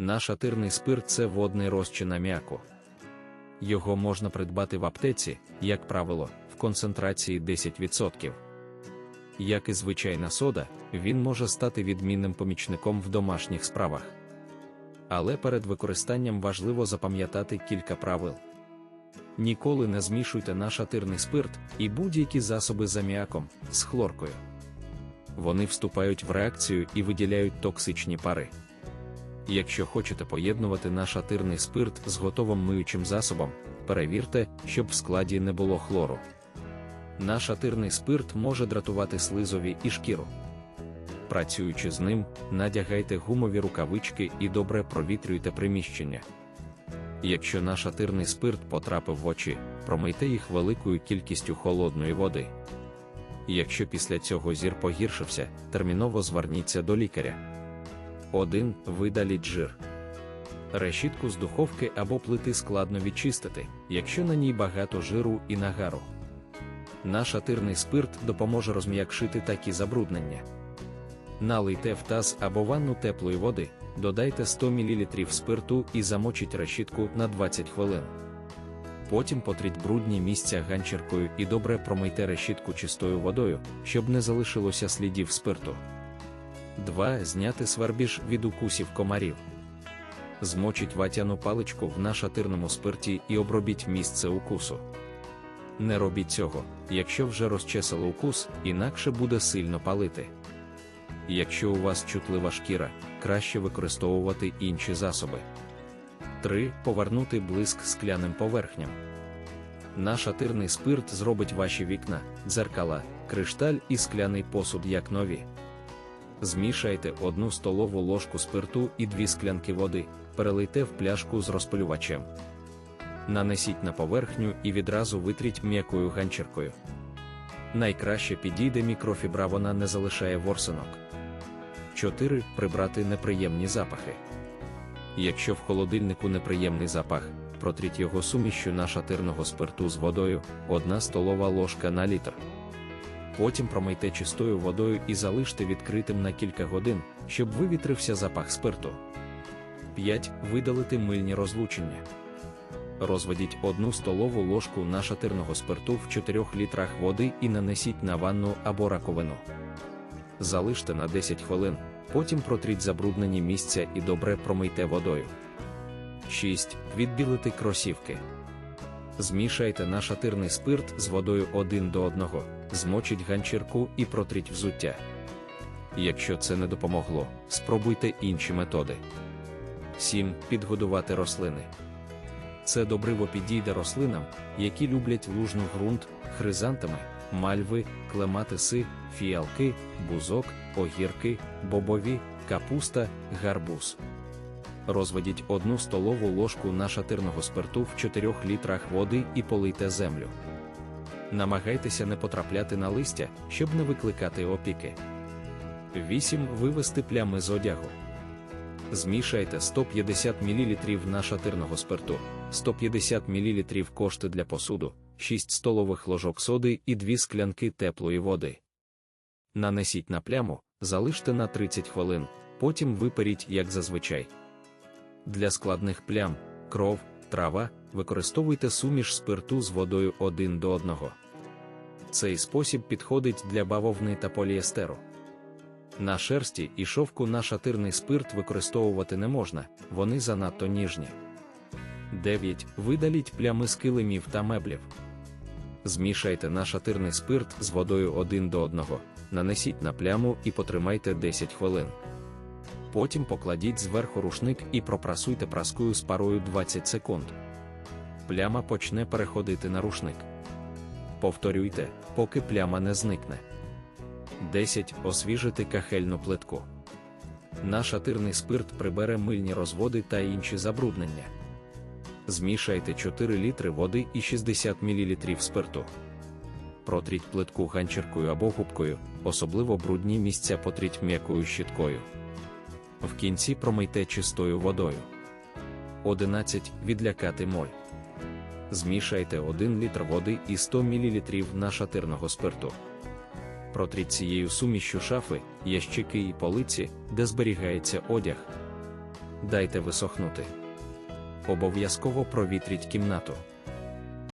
Наш атирний спирт це водний розчин аміаку. Його можна придбати в аптеці, як правило, в концентрації 10%. Як і звичайна сода, він може стати відмінним помічником в домашніх справах. Але перед використанням важливо запам'ятати кілька правил. Ніколи не змішуйте наш атирний спирт і будь-які засоби з аміаком з хлоркою. Вони вступають в реакцію і виділяють токсичні пари. Якщо хочете поєднувати наш атирний спирт з готовим миючим засобом, перевірте, щоб в складі не було хлору. Наш атирний спирт може дратувати слизові і шкіру. Працюючи з ним, надягайте гумові рукавички і добре провітрюйте приміщення. Якщо наш атирний спирт потрапив в очі, промийте їх великою кількістю холодної води. Якщо після цього зір погіршився, терміново зверніться до лікаря. 1. Видаліть жир. Решітку з духовки або плити складно відчистити, якщо на ній багато жиру і нагару. Наш атирний спирт допоможе розм'якшити такі забруднення. Налийте в таз або ванну теплої води, додайте 100 мл спирту і замочіть решітку на 20 хвилин. Потім потріть брудні місця ганчіркою і добре промийте решітку чистою водою, щоб не залишилося слідів спирту. 2. Зняти свербіж від укусів комарів. Змочіть ватяну паличку в нашатирному спирті і обробіть місце укусу. Не робіть цього, якщо вже розчесали укус, інакше буде сильно палити. Якщо у вас чутлива шкіра, краще використовувати інші засоби. 3. Повернути блиск скляним поверхням. Наш атирний спирт зробить ваші вікна, дзеркала, кришталь і скляний посуд як нові. Змішайте одну столову ложку спирту і дві склянки води, перелийте в пляшку з розпилювачем. Нанесіть на поверхню і відразу витріть м'якою ганчіркою. Найкраще підійде мікрофібра, вона не залишає ворсинок. 4. Прибрати неприємні запахи. Якщо в холодильнику неприємний запах, протріть його сумішю нашатирного спирту з водою, 1 столова ложка на літр. Потім промийте чистою водою і залиште відкритим на кілька годин, щоб вивітрився запах спирту. 5. Видалити мильні розлучення. Розведіть 1 столову ложку нашатирного спирту в 4 літрах води і нанесіть на ванну або раковину. Залиште на 10 хвилин, потім протріть забруднені місця і добре промийте водою. 6. Відбілити кросівки. Змішайте нашатирний спирт з водою 1 до 1, змочіть ганчірку і протріть взуття. Якщо це не допомогло, спробуйте інші методи. 7. Підгодувати рослини. Це добриво підійде рослинам, які люблять лужну ґрунт, хризантами, мальви, клематиси, фіалки, бузок, огірки, бобові, капуста, гарбуз. Розведіть одну столову ложку нашатирного спирту в 4 літрах води і полийте землю. Намагайтеся не потрапляти на листя, щоб не викликати опіки. 8. Вивести плями з одягу. Змішайте 150 мл нашатирного спирту, 150 мл кошти для посуду, 6 столових ложок соди і 2 склянки теплої води. Нанесіть на пляму, залиште на 30 хвилин, потім виперіть, як зазвичай. Для складних плям, кров, трава, використовуйте суміш спирту з водою 1 до 1. Цей спосіб підходить для бавовни та поліестеру. На шерсті і шовку нашатирний спирт використовувати не можна, вони занадто ніжні. 9. Видаліть плями з килимів та меблів. Змішайте нашатирний спирт з водою 1 до 1, нанесіть на пляму і потримайте 10 хвилин. Потім покладіть зверху рушник і пропрасуйте праскою з парою 20 секунд. Пляма почне переходити на рушник. Повторюйте, поки пляма не зникне. 10. Освіжити кахельну плитку. Наш атирний спирт прибере мильні розводи та інші забруднення. Змішайте 4 літри води і 60 мл спирту. Протріть плитку ганчіркою або губкою, особливо брудні місця потріть м'якою щіткою. В кінці промийте чистою водою. 11. Відлякати моль. Змішайте 1 літр води і 100 мл нашатирного спирту. Протріть цією сумішю шафи, ящики і полиці, де зберігається одяг. Дайте висохнути. Обов'язково провітріть кімнату.